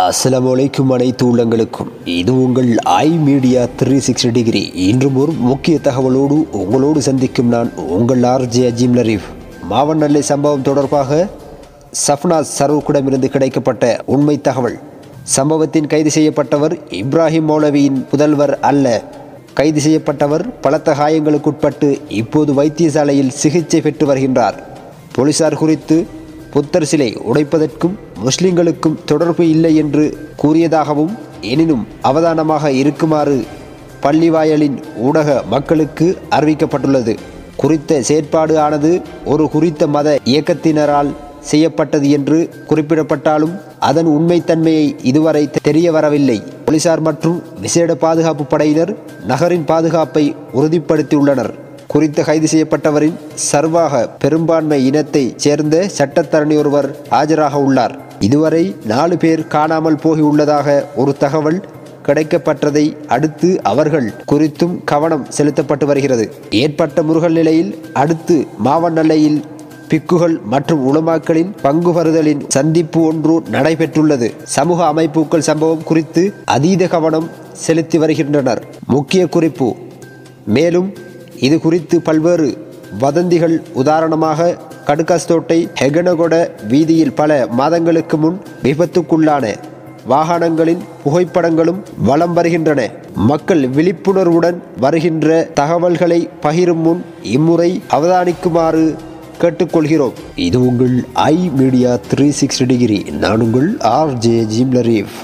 அஸ்ஸலாமு அலைக்கும் அனைத்து உள்ளங்களுக்கும். இது உங்கள் I media three sixty degree இன்றும் ஒரு முக்கிய தகவலோடு உங்களோடு சந்திக்கும் நான் உங்கள் ஆர்ஜே அஜீம் லரீஃப். மாவனல்லை சம்பவம் தொடர்பாக சஃப்னாஸ் சரூக்கிடமிருந்து கிடைக்கப்பட்ட உண்மை தகவல். சம்பவத்தின் கைது செய்யப்பட்டவர் இப்ராஹிம் மௌலவியின் புதல்வர் அல்ல. கைது செய்யப்பட்டவர் பலத்த காயங்களுக்குட்பட்டு இப்போது வைத்தியசாலையில் சிகிச்சை பெற்று வருகின்றார். போலீசார் குறித்து புத்தர் சிலை உடைப்பதற்கும் முஸ்லிம்களுக்கும் தொடர்பு இல்லை என்று கூறியதாகவும் எனினும் அவதானமாக இருக்குமாறு பள்ளிவாயலின் ஊடக மக்களுக்கு அறிவிக்கப்பட்டுள்ளது. குறித்த செயற்பாடு ஆனது ஒரு குறித்த மத இயக்கத்தினரால் செய்யப்பட்டது என்று குறிப்பிடப்பட்டாலும் அதன் உண்மைத்தன்மையை இதுவரை தெரிய வரவில்லை. போலீசார் மற்றும் விசேட பாதுகாப்பு படையினர் நகரின் பாதுகாப்பை உறுதிப்படுத்தியுள்ளனர். குறித்த கைது செய்யப்பட்டவரின் சர்வாக பெரும்பான்மை இனத்தைச் சேர்ந்த சட்டத்தரணி ஒருவர் ஆஜராக உள்ளார். இதுவரை நாலு பேர் காணாமல் போகியுள்ளதாக ஒரு தகவல் கிடைக்கப்பட்டதை அடுத்து அவர்கள் குறித்தும் கவனம் செலுத்தப்பட்டு வருகிறது. ஏற்பட்ட முருகல் நிலையில் அடுத்து மாவனல்லையில் பிக்குகள் மற்றும் உலமாக்களின் பங்கு பெறுதலின் சந்திப்பு ஒன்று நடைபெற்றுள்ளது. சமூக அமைப்புகள் சம்பவம் குறித்து அதீத கவனம் செலுத்தி வருகின்றனர். முக்கிய குறிப்பு மேலும் இது குறித்து பல்வேறு வதந்திகள் உதாரணமாக கடுகாஸ்தோட்டை ஹெகனகொட வீதியில் பல மாதங்களுக்கு முன் விபத்துக்குள்ளான வாகனங்களின் புகைப்படங்களும் வலம் வருகின்றன. மக்கள் விழிப்புணர்வுடன் வருகின்ற தகவல்களை பகிரும் முன் இம்முறை அவதானிக்குமாறு கேட்டுக்கொள்கிறோம். இது உங்கள் I media three sixty degree நான் உங்கள் ஆர் ஜே ஜிம்லரீஃப்.